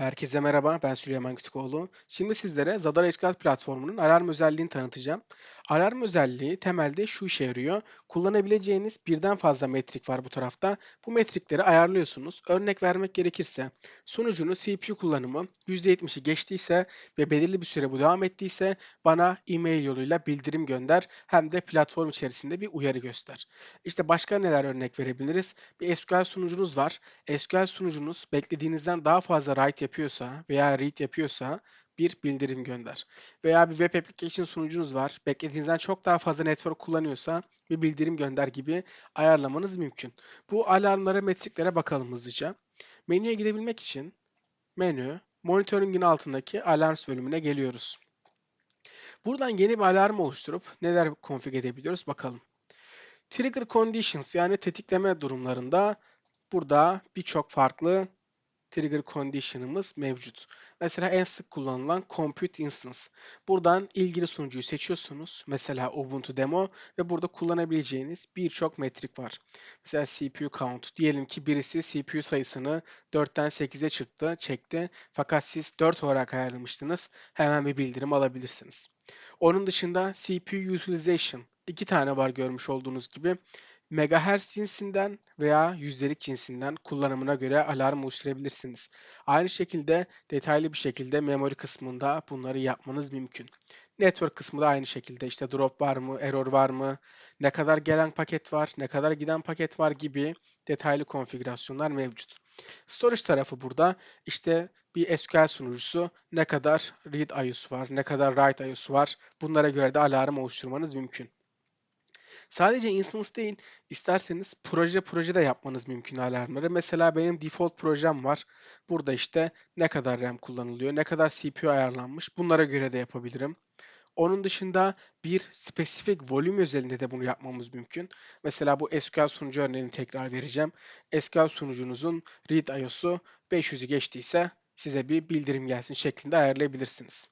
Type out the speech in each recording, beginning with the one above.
Herkese merhaba, ben Süleyman Kütükoğlu. Şimdi sizlere Zadar Escalate platformunun alarm özelliğini tanıtacağım. Alarm özelliği temelde şu işe yarıyor. Kullanabileceğiniz birden fazla metrik var bu tarafta. Bu metrikleri ayarlıyorsunuz. Örnek vermek gerekirse sunucunun CPU kullanımı %70'i geçtiyse ve belirli bir süre bu devam ettiyse bana e-mail yoluyla bildirim gönder hem de platform içerisinde bir uyarı göster. İşte başka neler örnek verebiliriz? Bir SQL sunucunuz var. SQL sunucunuz beklediğinizden daha fazla write yapıyorsa veya read yapıyorsa bir bildirim gönder. Veya bir web application sunucunuz var. Beklediğinizden çok daha fazla network kullanıyorsa bir bildirim gönder gibi ayarlamanız mümkün. Bu alarmlara, metriklere bakalım hızlıca. Menüye gidebilmek için menü, monitoring'in altındaki alarms bölümüne geliyoruz. Buradan yeni bir alarm oluşturup neler konfig edebiliyoruz bakalım. Trigger conditions yani tetikleme durumlarında burada birçok farklı trigger condition'ımız mevcut. Mesela en sık kullanılan compute instance. Buradan ilgili sunucuyu seçiyorsunuz. Mesela Ubuntu demo ve burada kullanabileceğiniz birçok metrik var. Mesela CPU count. Diyelim ki birisi CPU sayısını 4'ten 8'e çıktı, çekti. Fakat siz 4 olarak ayarlamıştınız. Hemen bir bildirim alabilirsiniz. Onun dışında CPU utilization. iki tane var görmüş olduğunuz gibi megahertz cinsinden veya yüzdelik cinsinden kullanımına göre alarm oluşturabilirsiniz. Aynı şekilde detaylı bir şekilde memory kısmında bunları yapmanız mümkün. Network kısmı da aynı şekilde işte drop var mı, error var mı, ne kadar gelen paket var, ne kadar giden paket var gibi detaylı konfigürasyonlar mevcut. Storage tarafı burada işte bir SQL sunucusu ne kadar read IO'su var, ne kadar write IO'su var bunlara göre de alarm oluşturmanız mümkün. Sadece instance değil, isterseniz proje proje de yapmanız mümkün alarmları. Mesela benim default projem var. Burada işte ne kadar RAM kullanılıyor, ne kadar CPU ayarlanmış bunlara göre de yapabilirim. Onun dışında bir spesifik volüm özelinde de bunu yapmamız mümkün. Mesela bu SQL sunucu örneğini tekrar vereceğim. SQL sunucunuzun read IO'su 500'ü geçtiyse size bir bildirim gelsin şeklinde ayarlayabilirsiniz.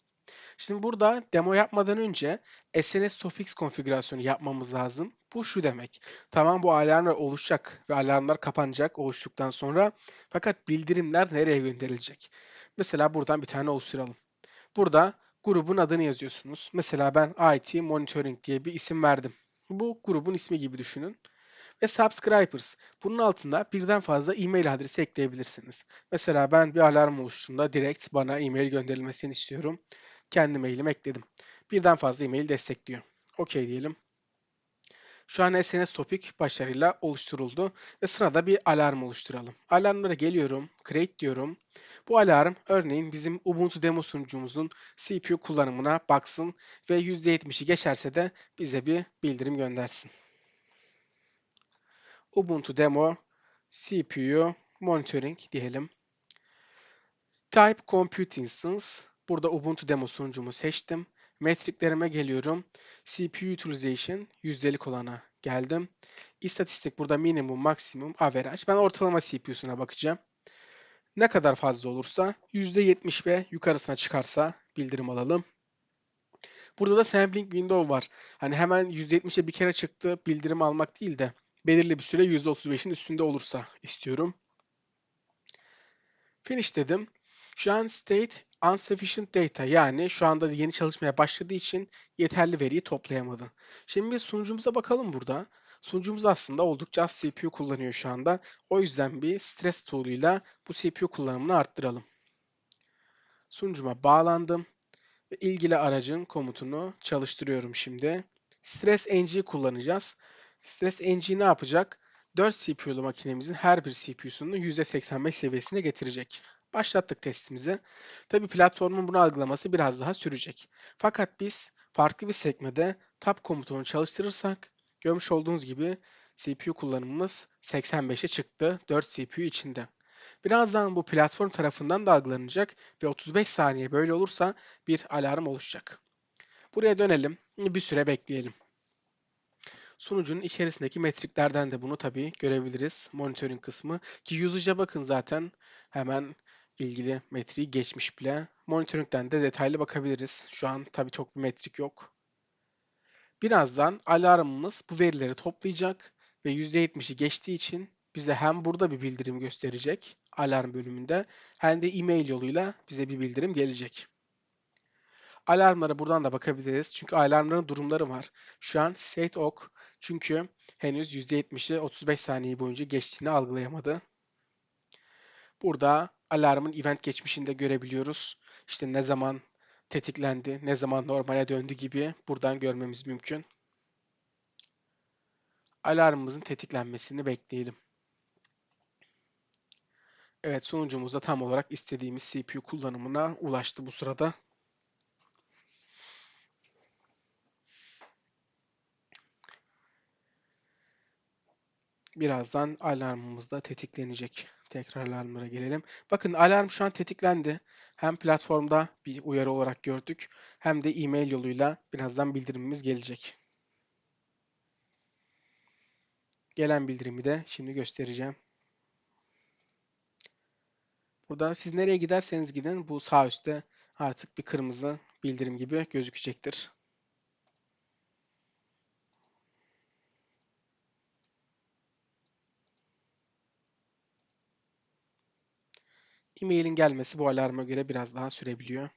Şimdi burada demo yapmadan önce SNS Topics konfigürasyonu yapmamız lazım. Bu şu demek. Tamam bu alarmlar oluşacak ve alarmlar kapanacak oluştuktan sonra fakat bildirimler nereye gönderilecek? Mesela buradan bir tane oluşturalım. Burada grubun adını yazıyorsunuz. Mesela ben IT Monitoring diye bir isim verdim. Bu grubun ismi gibi düşünün. Ve subscribers. Bunun altında birden fazla e-mail adresi ekleyebilirsiniz. Mesela ben bir alarm oluştuğunda direkt bana e-mail gönderilmesini istiyorum kendi mailimi ekledim. Birden fazla e-mail destekliyor. OK diyelim. Şu an SNS Topic başarıyla oluşturuldu ve sırada bir alarm oluşturalım. Alarmlara geliyorum, create diyorum. Bu alarm örneğin bizim Ubuntu demo sunucumuzun CPU kullanımına baksın ve %70'i geçerse de bize bir bildirim göndersin. Ubuntu demo CPU monitoring diyelim. Type compute instance Burada Ubuntu demo sunucumu seçtim. Metriklerime geliyorum. CPU utilization yüzdelik olana geldim. İstatistik burada minimum, maksimum, average. Ben ortalama CPU'suna bakacağım. Ne kadar fazla olursa %70 ve yukarısına çıkarsa bildirim alalım. Burada da sampling window var. Hani hemen %70'e bir kere çıktı bildirim almak değil de belirli bir süre %35'in üstünde olursa istiyorum. Finish dedim. Şu an state insufficient data yani şu anda yeni çalışmaya başladığı için yeterli veriyi toplayamadı. Şimdi biz sunucumuza bakalım burada. Sunucumuz aslında oldukça az CPU kullanıyor şu anda. O yüzden bir stress tool'uyla bu CPU kullanımını arttıralım. Sunucuma bağlandım ve ilgili aracın komutunu çalıştırıyorum şimdi. Stress NG kullanacağız. Stress NG ne yapacak? 4 CPU'lu makinemizin her bir CPU'sunu %85 seviyesine getirecek. Başlattık testimizi. Tabi platformun bunu algılaması biraz daha sürecek. Fakat biz farklı bir sekmede tab komutunu çalıştırırsak görmüş olduğunuz gibi CPU kullanımımız 85'e çıktı 4 CPU içinde. Birazdan bu platform tarafından da algılanacak ve 35 saniye böyle olursa bir alarm oluşacak. Buraya dönelim. Bir süre bekleyelim. Sunucunun içerisindeki metriklerden de bunu tabii görebiliriz. Monitoring kısmı. Ki usage'a bakın zaten hemen ilgili metriği geçmiş bile. Monitoring'den de detaylı bakabiliriz. Şu an tabii çok bir metrik yok. Birazdan alarmımız bu verileri toplayacak ve %70'i geçtiği için bize hem burada bir bildirim gösterecek alarm bölümünde hem de e-mail yoluyla bize bir bildirim gelecek. Alarmlara buradan da bakabiliriz. Çünkü alarmların durumları var. Şu an set ok. Çünkü henüz %70'i 35 saniye boyunca geçtiğini algılayamadı. Burada alarmın event geçmişini de görebiliyoruz. İşte ne zaman tetiklendi, ne zaman normale döndü gibi buradan görmemiz mümkün. Alarmımızın tetiklenmesini bekleyelim. Evet sonucumuz da tam olarak istediğimiz CPU kullanımına ulaştı bu sırada. Birazdan alarmımız da tetiklenecek. Tekrar alarmlara gelelim. Bakın alarm şu an tetiklendi. Hem platformda bir uyarı olarak gördük hem de e-mail yoluyla birazdan bildirimimiz gelecek. Gelen bildirimi de şimdi göstereceğim. Burada siz nereye giderseniz gidin bu sağ üstte artık bir kırmızı bildirim gibi gözükecektir. E-mail'in gelmesi bu alarma göre biraz daha sürebiliyor.